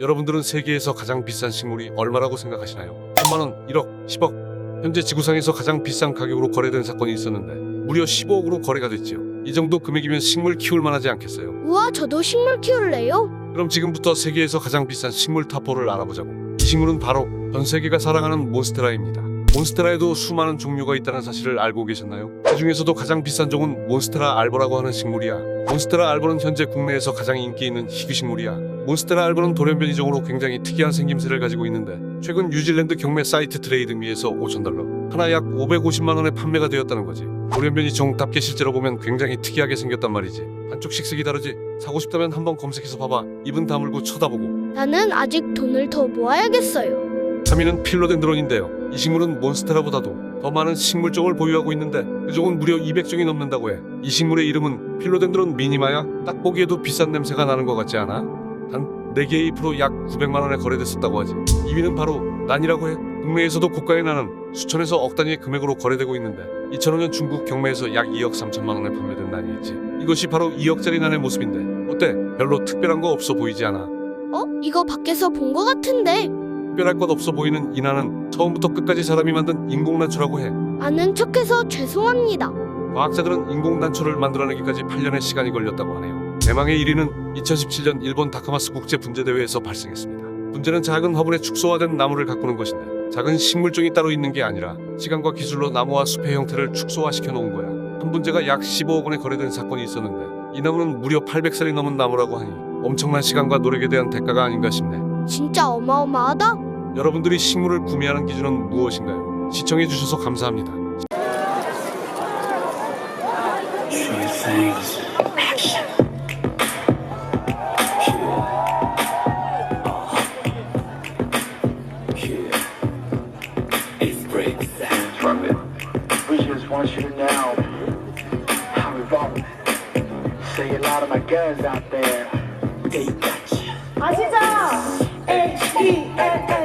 여러분들은 세계에서 가장 비싼 식물이 얼마라고 생각하시나요? 천만 원, 1억, 10억. 현재 지구상에서 가장 비싼 가격으로 거래된 사건이 있었는데 무려 15억으로 거래가 됐지요. 이 정도 금액이면 식물 키울 만하지 않겠어요? 우와, 저도 식물 키울래요. 그럼 지금부터 세계에서 가장 비싼 식물 탑4를 알아보자고. 이 식물은 바로 전 세계가 사랑하는 몬스테라입니다. 몬스테라에도 수많은 종류가 있다는 사실을 알고 계셨나요? 그 중에서도 가장 비싼 종은 몬스테라 알보라고 하는 식물이야. 몬스테라 알보는 현재 국내에서 가장 인기 있는 희귀 식물이야. 몬스테라 알보는 돌연변이 종으로 굉장히 특이한 생김새를 가지고 있는데 최근 뉴질랜드 경매 사이트 트레이드미에서 5,000달러, 하나 약 550만 원에 판매가 되었다는 거지. 돌연변이 종답게 실제로 보면 굉장히 특이하게 생겼단 말이지. 한쪽 식색이 다르지. 사고 싶다면 한번 검색해서 봐봐. 입은 다물고 쳐다보고. 나는 아직 돈을 더 모아야겠어요. 3위는 필로덴드론인데요. 이 식물은 몬스테라보다도 더 많은 식물종을 보유하고 있는데 그 종은 무려 200종이 넘는다고 해. 이 식물의 이름은 필로덴드론 미니마야. 딱 보기에도 비싼 냄새가 나는 것 같지 않아? 단 4개의 잎으로 약 900만 원에 거래됐었다고 하지. 2위는 바로 난이라고 해. 국내에서도 고가에 나는 수천에서 억 단위의 금액으로 거래되고 있는데 2005년 중국 경매에서 약 2억 3천만 원에 판매된 난이 있지. 이것이 바로 2억짜리 난의 모습인데 어때? 별로 특별한 거 없어 보이지 않아? 어? 이거 밖에서 본것 같은데. 특별할 것 없어 보이는 이 난은 처음부터 끝까지 사람이 만든 인공난초라고 해. 아는 척해서 죄송합니다. 과학자들은 인공난초를 만들어내기까지 8년의 시간이 걸렸다고 하네요. 대망의 1위는 2017년 일본 다카마스 국제 분재대회에서 발생했습니다. 분재는 작은 화분에 축소화된 나무를 가꾸는 것인데 작은 식물종이 따로 있는 게 아니라 시간과 기술로 나무와 숲의 형태를 축소화시켜 놓은 거야. 한 분재가 약 15억 원에 거래된 사건이 있었는데 이 나무는 무려 800살이 넘은 나무라고 하니 엄청난 시간과 노력에 대한 대가가 아닌가 싶네. 진짜 어마어마하다. 여러분들이 식물을 구매하는 기준은 무엇인가요? 시청해 주셔서 감사합니다. Want you to know. See a lot of my guns out there. They got you. 아시죠? A E N S.